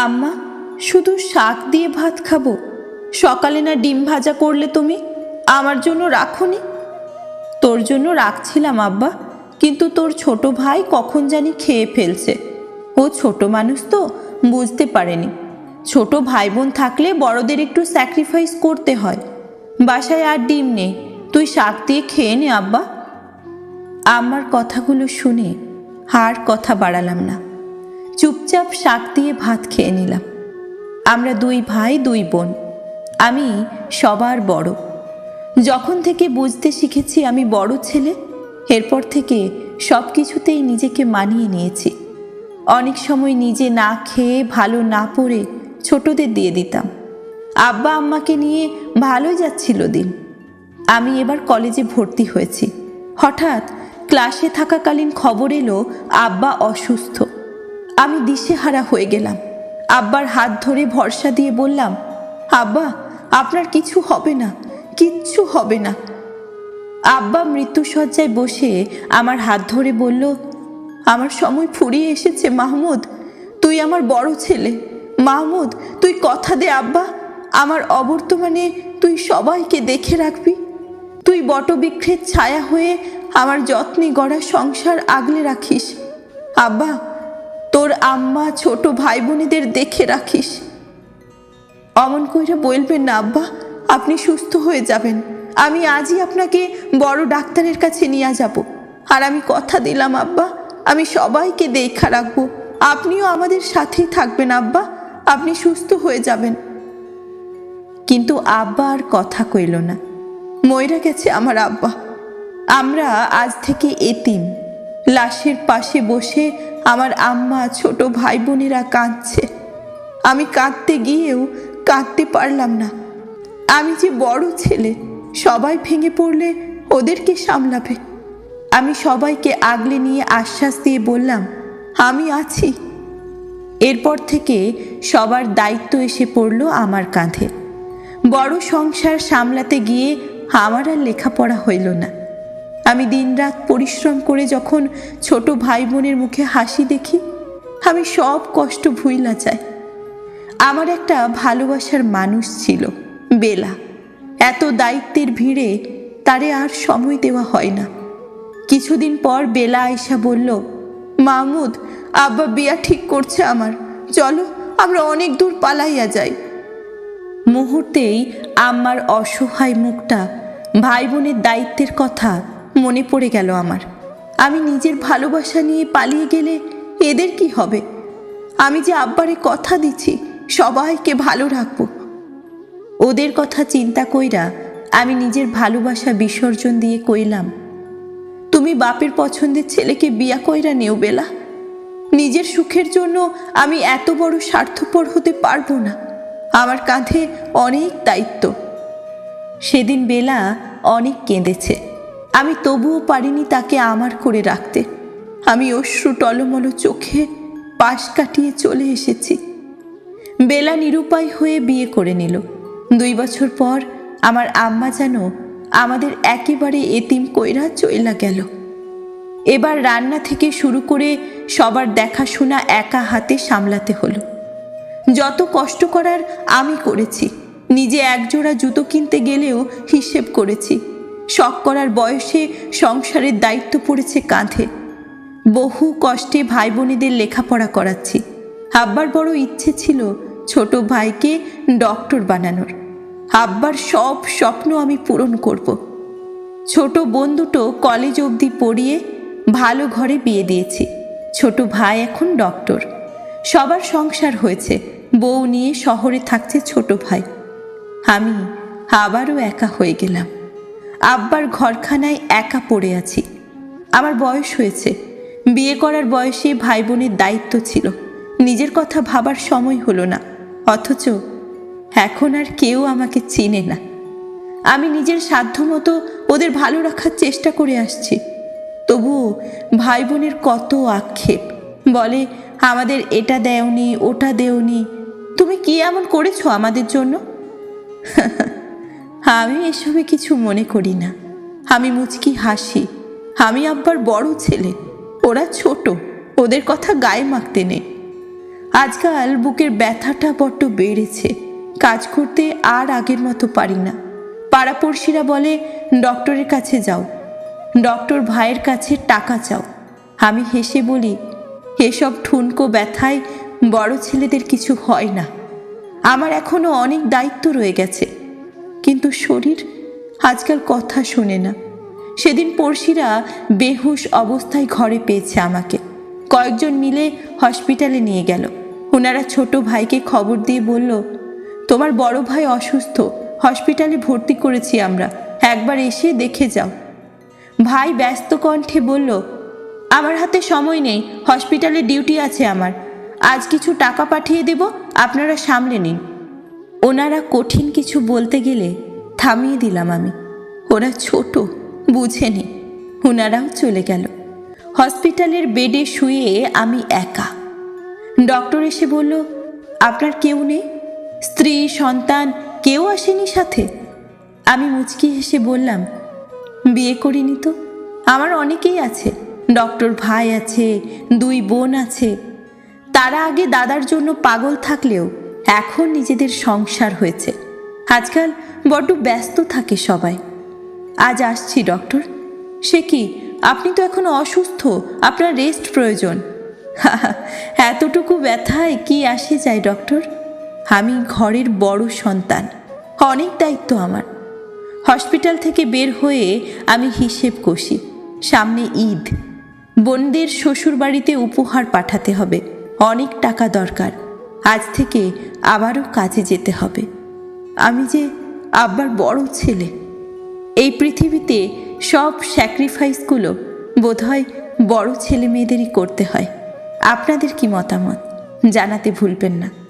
আম্মা, শুধু শাক দিয়ে ভাত খাব? সকালে না ডিম ভাজা করলে তুমি? আমার জন্য রাখোনি? তোর জন্য রাখছিলাম আব্বা, কিন্তু তোর ছোট ভাই কখন জানি খেয়ে ফেলছে। ও ছোট মানুষ তো, বুঝতে পারেনি। ছোট ভাই বোন থাকলে বড়দের একটু স্যাক্রিফাইস করতে হয়। বাসায় আর ডিম নেই, তুই শাক দিয়ে খেয়ে নে আব্বা। আমার কথাগুলো শুনে আর কথা বাড়ালাম না। চুপচাপ শাক দিয়ে ভাত খেয়ে নিলাম। আমরা দুই ভাই, দুই বোন। আমি সবার বড়। যখন থেকে বুঝতে শিখেছি আমি বড় ছেলে, এরপর থেকে সব কিছুতেই নিজেকে মানিয়ে নিয়েছি। অনেক সময় নিজে না খেয়ে, ভালো না পড়ে ছোটদের দিয়ে দিতাম। আব্বা আম্মাকে নিয়ে ভালোই যাচ্ছিল দিন। আমি এবার কলেজে ভর্তি হয়েছি। হঠাৎ ক্লাসে থাকাকালীন খবর এলো, আব্বা অসুস্থ। আমি দিশেহারা হয়ে গেলাম। আব্বার হাত ধরে ভরসা দিয়ে বললাম, আব্বা, আপনার কিছু হবে না, কিচ্ছু হবে না। আব্বা মৃত্যুসজ্জায় বসে আমার হাত ধরে বলল, আমার সময় ফুরিয়ে এসেছে, মাহমুদ। তুই আমার বড় ছেলে। মাহমুদ, তুই কথা দে, আব্বা। আমার অবর্তমানে তুই সবাইকে দেখে রাখবি। তুই বটবৃক্ষের ছায়া হয়ে আমার যত্নে গড়া সংসার আগলে রাখিস। আব্বা তোর আম্মা ছোট ভাই বোনেদের দেখে রাখিস। অমন কইরা বলবেন না, আব্বা, আপনি সুস্থ হয়ে যাবেন। আমি আজই আপনাকে বড় ডাক্তারের কাছে নিয়ে যাব। আর আমি কথা দিলাম, আব্বা, আমি সবাইকে দেখা রাখব। আপনিও আমাদের সাথেই থাকবেন, আব্বা, আপনি সুস্থ হয়ে যাবেন। কিন্তু আব্বা আর কথা কইল না। ময়রা গেছে আমার আব্বা। আমরা আজ থেকে এতিম। লাশের পাশে বসে আমার আম্মা, ছোট ভাই বোনেরা কাঁদছে। আমি কাঁদতে গিয়েও কাঁদতে পারলাম না। আমি যে বড় ছেলে, সবাই ভেঙে পড়লে ওদেরকে সামলাবে। আমি সবাইকে আগলে নিয়ে আশ্বাস দিয়ে বললাম, আমি আছি। এরপর থেকে সবার দায়িত্ব এসে পড়ল আমার কাঁধে। বড় সংসার সামলাতে গিয়ে আমার আর লেখাপড়া হইল না। আমি দিনরাত পরিশ্রম করে যখন ছোট ভাই বোনের মুখে হাসি দেখি, আমি সব কষ্ট ভুইলা যাই। আমার একটা ভালোবাসার মানুষ ছিল, বেলা। এত দায়িত্বের ভিড়ে তারে আর সময় দেওয়া হয় না। কিছুদিন পর বেলা আয়সা বলল মাহমুদ আব্বা বিয়া ঠিক করছে আমার। চলো, আমরা অনেক দূর পালাইয়া যাই। মুহূর্তেই আমার অসহায় মুখটা ভাই বোনের দায়িত্বের কথা মনে পড়ে গেল আমার। আমি নিজের ভালোবাসা নিয়ে পালিয়ে গেলে এদের কি হবে? আমি যে আব্বারে কথা দিচ্ছি, সবাইকে ভালো রাখব। ওদের কথা চিন্তা কইরা আমি নিজের ভালোবাসা বিসর্জন দিয়ে কইলাম, তুমি বাপের পছন্দের ছেলেকে বিয়া কইরা নেও বেলা। নিজের সুখের জন্য আমি এত বড় স্বার্থপর হতে পারব না। আমার কাঁধে অনেক দায়িত্ব। সেদিন বেলা অনেক কেঁদেছে। আমি তবুও পারিনি তাকে আমার করে রাখতে। আমি অশ্রু টলমল চোখে পাশ কাটিয়ে চলে এসেছি। বেলা নিরুপায় হয়ে বিয়ে করে নিল। দুই বছর পর আমার আম্মা যেন আমাদের একেবারে এতিম কইরা চইলা গেল। এবার রান্না থেকে শুরু করে সবার দেখাশোনা একা হাতে সামলাতে হলো। যত কষ্ট করার আমি করেছি, নিজে একজোড়া জুতো কিনতে গেলেও হিসেব করেছি। শখ করার বয়সে সংসারের দায়িত্ব পড়েছে কাঁধে। বহু কষ্টে ভাই বোনেদের লেখাপড়া করাচ্ছি। আব্বার বড় ইচ্ছে ছিল ছোট ভাইকে ডক্টর বানানোর। আব্বার সব স্বপ্ন আমি পূরণ করব। ছোট বোন দুটো কলেজ অবধি পড়িয়ে ভালো ঘরে বিয়ে দিয়েছি। ছোট ভাই এখন ডক্টর। সবার সংসার হয়েছে। বউ নিয়ে শহরে থাকছে ছোট ভাই। আমি আবারও একা হয়ে গেলাম। আব্বার ঘরখানায় একা পড়ে আছি। আমার বয়স হয়েছে। বিয়ে করার বয়সে ভাই বোনের দায়িত্ব ছিল। নিজের কথা ভাবার সময় হলো না। অথচ এখন আর কেউ আমাকে চিনে না। আমি নিজের সাধ্যমতো ওদের ভালো রাখার চেষ্টা করে আসছি। তবুও ভাই বোনের কত আক্ষেপ। বলে, আমাদের এটা দেওনি, ওটা দেওনি। তুমি কি এমন করেছ আমাদের জন্য? আমি এসবে কিছু মনে করি না। আমি মুচকি হাসি। আমি আব্বার বড় ছেলে। ওরা ছোট। ওদের কথা গায়ে মাখতে নেই। আজকাল বুকের ব্যথাটা বড্ড বেড়েছে। কাজ করতে আর আগের মতো পারি না। পাড়াপড়শিরা বলে, ডক্টরের কাছে যাও। ডক্টর ভাইয়ের কাছে টাকা চাও। আমি হেসে বলি, এসব ঠুনকো ব্যথায় বড় ছেলেদের কিছু হয় না। আমার এখনও অনেক দায়িত্ব রয়ে গেছে। কিন্তু শরীর আজকাল কথা শোনে না। সেদিন পড়শিরা বেহুশ অবস্থায় ঘরে পেয়েছে আমাকে। কয়েকজন মিলে হসপিটালে নিয়ে গেল। ওনারা ছোট ভাইকে খবর দিয়ে বলল, তোমার বড় ভাই অসুস্থ, হসপিটালে ভর্তি করেছি আমরা। একবার এসে দেখে যাও। ভাই ব্যস্ত কণ্ঠে বলল, আমার হাতে সময় নেই, হসপিটালে ডিউটি আছে আমার। আজ কিছু টাকা পাঠিয়ে দেব, আপনারা সামলে নিন। ওনারা কঠিন কিছু বলতে গেলে থামিয়ে দিলাম আমি। ওরা ছোট বুঝেনি ওনারাও চলে গেল। হসপিটালের বেডে শুয়ে আমি একা। ডক্টর এসে বলল, আপনার কেউ নেই? স্ত্রী, সন্তান, কেউ আসেনি সাথে? আমি মুচকি হেসে বললাম, বিয়ে করিনি তো? আমার অনেকেই আছে। ডক্টর ভাই আছে, দুই বোন আছে। তারা আগে দাদার জন্য পাগল থাকলেও এখন নিজেদের সংসার হয়েছে। আজকাল বড্ড ব্যস্ত থাকে সবাই। আজ আসছি, ডক্টর। সে কি, আপনি তো এখন অসুস্থ, আপনার রেস্ট প্রয়োজন। এতটুকু ব্যথায় কি আসে যায়, ডক্টর? আমি ঘরের বড় সন্তান, অনেক দায়িত্ব আমার। হসপিটাল থেকে বের হয়ে আমি হিসেব কষি, সামনে ঈদ। বোনদের শ্বশুর বাড়িতে উপহার পাঠাতে হবে, অনেক টাকা দরকার। আজ থেকে আবারও কাজে যেতে হবে। আমি যে আব্বার বড় ছেলে। এই পৃথিবীতে সব স্যাক্রিফাইসগুলো বোধহয় বড় ছেলে মেয়েদেরই করতে হয়। আপনাদের কি মতামত? জানাতে ভুলবেন না।